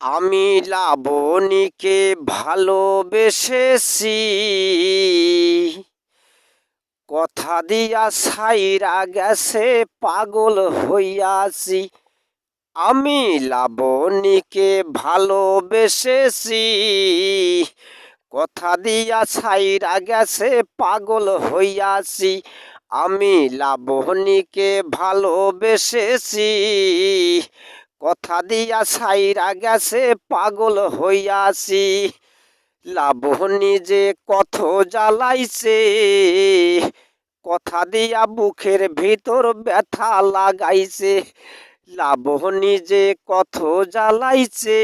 আমি লাবণীকে ভালোবেসেছি। কথা দিয়া সাইরা গেছে, পাগল হইয়াছি। আমি লাবণীকে ভালোবেসেছি। কথা দিয়া ছাইরা গেছে, পাগল হইয়াছি। আমি লাবণীকে ভালোবেসেছি। কথা দিয়া ছাইরা গেছে, পাগল হইয়াছি। লাবণী যে কত জ্বালাইছে, কথা দিয়া বুকের ভিতর ব্যথা লাগাইছে। লাবণী যে কত জ্বালাইছে,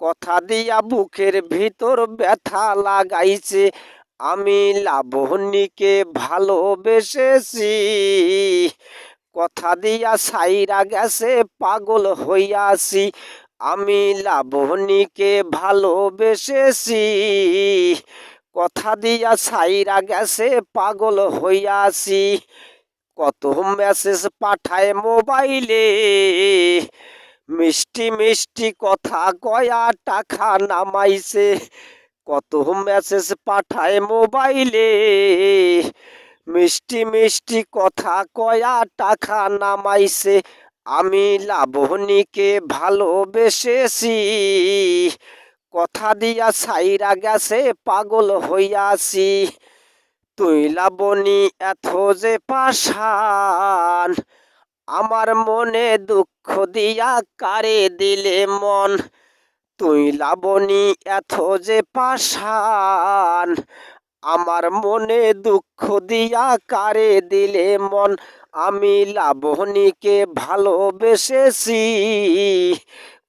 কথা দিয়া বুকের ভিতর ব্যথা লাগাইছে। আমি লাবণীকে ভালোবেসেছি। কথা দিয়া সাইরা গেছে, পাগল হইয়াছি। আমি লাবণীকে ভালোবেসেছি। কথা দিয়া সাইরা গেছে, পাগল হইয়াছি। কত মেসেজ পাঠায় মোবাইলে। মিষ্টি মিষ্টি কথা কয়া টাকা নামাইছে। কত মেসেজ পাঠায় মোবাইলে। মিষ্টি মিষ্টি কথা কয়া টাকা নামাইছে। আমি লাবণীকে ভালোবেসেছি। কথা দিয়া সাইরা গেছে, পাগল হইয়াছি। তুই লাবণী, এত যে পাশান আমার মনে দুঃখ দিয়া কারে দিলে মন? তুই লাবণী, এত যে পাশান আমার মনে দুঃখ দিয়া কারে দিলে মন? আমি লাবণীকে ভালোবেসেছি।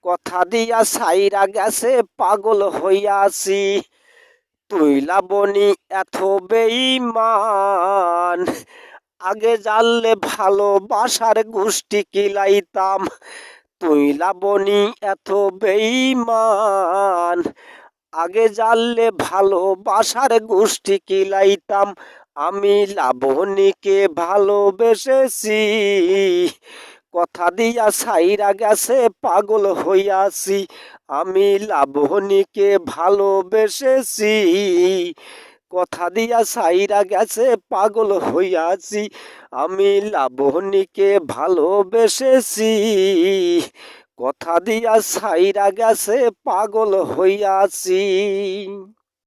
কথা দিয়া সাইরা গেছে, পাগল হইয়াছি। তুই লাবণী, এত বেইমান আগে জানলে ভালোবাসার গোষ্ঠী কিলাইতাম। তুই লাবণী, এত বেইমান আগে জানলে ভালোবাসার গোষ্ঠী কিলাইতাম। আমি লাবণীকে ভালোবেসেছি। কথা দিয়া সাইরা গেছে, পাগল হইয়াছি। আমি লাবণীকে ভালোবেসেছি। কথা দিয়া সাইরা গেছে, পাগল হইয়াছি। আমি লাবণীকে ভালোবেসেছি। কথা দিয়া সাইরা গেছে পাগল হইয়াছি।